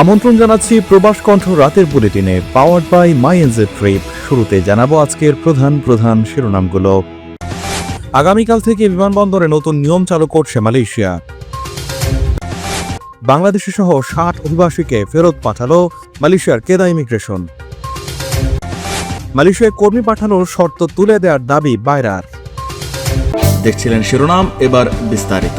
আমন্ত্রণ জানাচ্ছি প্রবাস কণ্ঠ রাতের বুলেটিনে powered by my NJ trip শুরুতে জানাব আজকের প্রধান প্রধান শিরোনামগুলো। আগামীকাল থেকে বিমানবন্দরে নতুন নিয়ম চালু করছে মালয়েশিয়া। বাংলাদেশি সহ ষাট অভিবাসীকে ফেরত পাঠালো মালয়েশিয়ার কেদা ইমিগ্রেশন। মালয়েশিয়ায় কর্মী পাঠানোর শর্ত তুলে দেওয়ার দাবি বাইরার। দেখছিলেন শিরোনাম, এবার বিস্তারিত।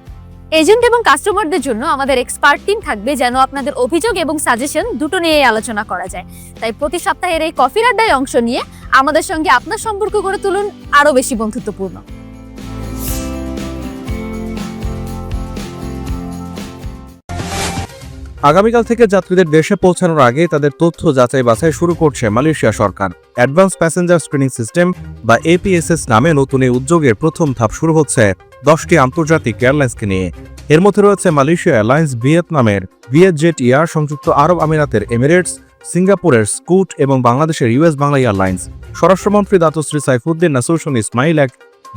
এজেন্ট এবং কাস্টমারদের জন্য আমাদের এক্সপার্ট টিম থাকবে যেন আপনাদের অভিযোগ এবং সাজেশন দুটো নিয়ে আলোচনা করা যায়। তাই প্রতি সপ্তাহের এই কফির আড্ডায় অংশ নিয়ে আমাদের সঙ্গে আপনার সম্পর্ক গড়ে তুলুন আরও বেশি বন্ধুত্বপূর্ণ। আগামীকাল থেকে যাত্রীদের দেশে পৌঁছানোর আগে তাদের তথ্য যাচাই বাছাই শুরু করছে মালয়েশিয়া সরকার। অ্যাডভান্স প্যাসেঞ্জার স্ক্রিনিং সিস্টেম বা এপিএসএস নামে নতুন এই উদ্যোগের প্রথম ধাপ শুরু হচ্ছে। দশটি আন্তর্জাতিক এয়ারলাইন্সকে নিয়ে। এর মধ্যে রয়েছে মালয়েশিয়া এয়ারলাইন্স, ভিয়েতনামের ভিয়েতজেট এয়ার, সংযুক্ত আরব আমিরাতের এমিরেটস, সিঙ্গাপুরের স্কুট এবং বাংলাদেশের ইউএস বাংলা এয়ারলাইন্স। স্বরাষ্ট্রমন্ত্রী দাতশ্রী সাইফুদ্দিন নাসুরসন ইসমাইল এক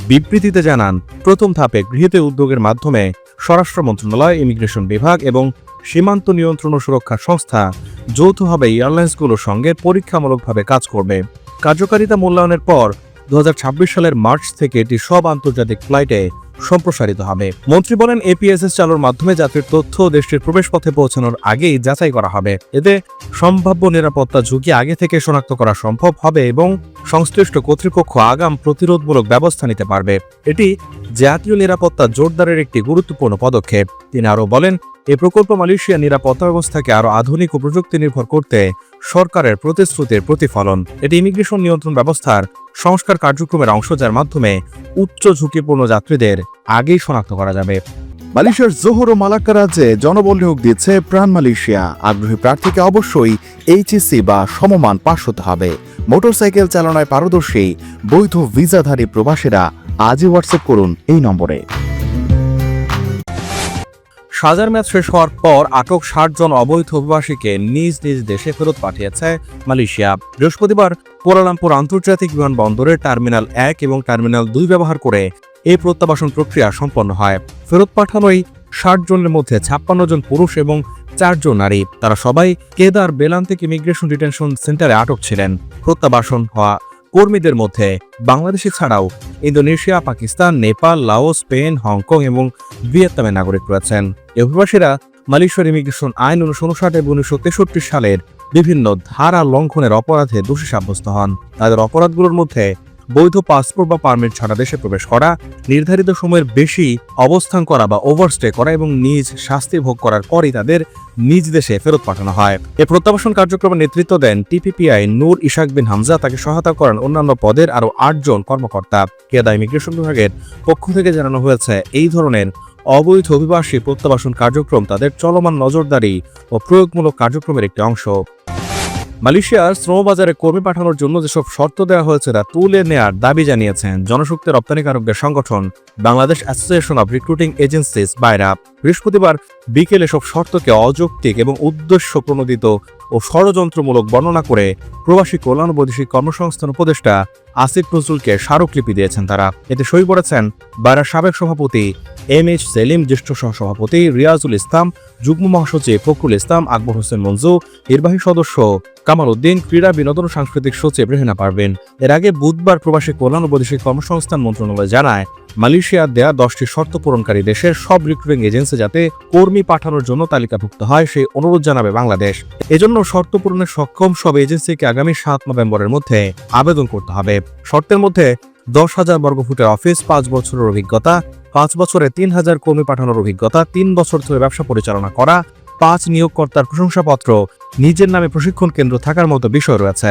বিবৃতিতে জানান, প্রথম ধাপে গৃহীত উদ্যোগের মাধ্যমে স্বরাষ্ট্র মন্ত্রণালয়, ইমিগ্রেশন বিভাগ এবং সীমান্ত নিয়ন্ত্রণ ও সুরক্ষা সংস্থা যৌথভাবে এয়ারলাইন্সগুলোর সঙ্গে পরীক্ষামূলকভাবে কাজ করবে। কার্যকারিতা মূল্যায়নের পর দু হাজার ছাব্বিশ সালের মার্চ থেকে এটি সব আন্তর্জাতিক ফ্লাইটে সম্প্রসারিত হবে। মন্ত্রী বলেন, এপিএসএস চালুর মাধ্যমে যাত্রীর তথ্য দেশটির প্রবেশপথে পৌঁছানোর আগেই যাচাই করা হবে। এতে সম্ভাব্য নিরাপত্তা ঝুঁকি আগে থেকে শনাক্ত করা সম্ভব হবে এবং সংশ্লিষ্ট কর্তৃপক্ষ আগাম প্রতিরোধমূলক ব্যবস্থা নিতে পারবে। এটি জাতীয় নিরাপত্তা জোরদারের একটি গুরুত্বপূর্ণ পদক্ষেপ। তিনি আরও বলেন এই প্রকল্প মালয়েশিয়ার নিরাপত্তা ব্যবস্থাকে আরও আধুনিক ও প্রযুক্তি নির্ভর করতে সরকারের প্রতিশ্রুতির প্রতিফলন। এটি ইমিগ্রেশন নিয়ন্ত্রণ ব্যবস্থার সংস্কার কার্যক্রমের অংশ, যার মাধ্যমে উচ্চ ঝুঁকিপূর্ণ যাত্রীদের আগেই শনাক্ত করা যাবে। মালয়েশিয়ার জোহর ও মালাক্কা রাজ্যে জনবল নিয়োগ দিচ্ছে প্রাণ মালয়েশিয়া। আগ্রহী প্রার্থীকে অবশ্যই এইচএসসি বা সমমান পাশ হতে হবে। মোটরসাইকেল চালনায় পারদর্শী, বৈধ ভিসাধারী প্রবাসীরা আজই হোয়াটসঅ্যাপ করুন এই নম্বরে। সাজার ম্যাচ শেষ হওয়ার পর আটক ষাট জন অবৈধ অভিবাসীকে নিজ নিজ দেশে ফেরত পাঠিয়েছে মালয়েশিয়া। বৃহস্পতিবার কুয়ালালামপুর আন্তর্জাতিক বিমানবন্দরের টার্মিনাল এক এবং টার্মিনাল দুই ব্যবহার করে এই প্রত্যাবাসন প্রক্রিয়া সম্পন্ন হয়। ফেরত পাঠানোই ষাট জনের মধ্যে ছাপ্পান্ন জন পুরুষ এবং চারজন নারী। তারা সবাই কেদার বেলান্তিক ইমিগ্রেশন ডিটেনশন সেন্টারে আটক ছিলেন। প্রত্যাবাসন হওয়া কর্মীদের মধ্যে বাংলাদেশি ছাড়াও Indonesia, Pakistan, Nepal, Laos, Spain, Hong Kong এবং ভিয়েতনামের নাগরিক রয়েছেন। অভিবাসীরা মালয়েশিয়ার ইমিগ্রেশন আইন উনিশশো উনষাট এবং উনিশশো তেষট্টি সালের বিভিন্ন ধারা লঙ্ঘনের অপরাধে দোষী সাব্যস্ত হন। তাদের অপরাধগুলোর মধ্যে বৈধ পাসপোর্ট বা পারমিট ছাড়া দেশে প্রবেশ করা, নির্ধারিত সময়ের বেশি অবস্থান করা বা ওভারস্টে করা এবং নিজ শাস্তি ভোগ করার পরই তাদের নিজ দেশে ফেরত পাঠানো হয়। এ প্রত্যাবাসন কার্যক্রমে নেতৃত্ব দেন টিপিপিআই নূর ইশাক বিন হামজা। তাকে সহায়তা করেন অন্যান্য পদের আরও আটজন কর্মকর্তা। কেদা ইমিগ্রেশন বিভাগের পক্ষ থেকে জানানো হয়েছে, এই ধরনের অবৈধ অভিবাসী প্রত্যাবাসন কার্যক্রম তাদের চলমান নজরদারি ও প্রয়োগমূলক কার্যক্রমের একটি অংশ। মালয়েশিয়ার শ্রমবাজারে কর্মী পাঠানোর জন্য যেসব শর্ত দেওয়া হয়েছে তা তুলে নেয়ার দাবি জানিয়েছেন জনশক্তি রপ্তানিকারকদের সংগঠন Bangladesh association of recruiting agencies, BAIRA. বৃহস্পতিবার বিকেলে সব শর্তকে অযৌক্তিক এবং উদ্দেশ্য প্রণোদিত ও ষড়যন্ত্রমূলক বর্ণনা করে প্রবাসী কল্যাণ বৈদেশিক কর্মসংস্থান উপদেষ্টা আসিফ নজরুলকে স্মারকলিপি দিয়েছেন তারা। এতে সই করেছেন বাইরার সাবেক সভাপতি এম এইচ সেলিম, জ্যেষ্ঠ সহসভাপতি রিয়াজুল ইসলাম, যুগ্ম মহাসচিব ফখরুল ইসলাম, আকবর হোসেন মঞ্জু, নির্বাহী সদস্য কামাল উদ্দিন, ক্রীড়া বিনোদন সাংস্কৃতিক সচিব রেহেনা পারবেন এর আগে বুধবার প্রবাসী কল্যাণ বৈদেশিক কর্মসংস্থান মন্ত্রণালয় জানায় মালয়েশিয়ার দেয়া দশটি শর্ত পূরণকারী দেশের সব রিক্রুটিং এজেন্সি যাতে কর্মী পাঠানোর জন্য তালিকাভুক্ত হয়, সেই অনুরোধ জানাবে বাংলাদেশ। এজন্য শর্ত পূরণে সক্ষম সব এজেন্সিকে আগামী সাত নভেম্বরের মধ্যে আবেদন করতে হবে। শর্তের মধ্যে দশ হাজার বর্গফুটের অফিস পাঁচ বছরের অভিজ্ঞতা, পাঁচ বছরে তিন হাজার কর্মী পাঠানোর অভিজ্ঞতা, তিন বছর ধরে ব্যবসা পরিচালনা করা, পাঁচ নিয়োগকর্তার প্রশংসাপত্র, নিজের নামে প্রশিক্ষণ কেন্দ্র থাকার মতো বিষয় রয়েছে।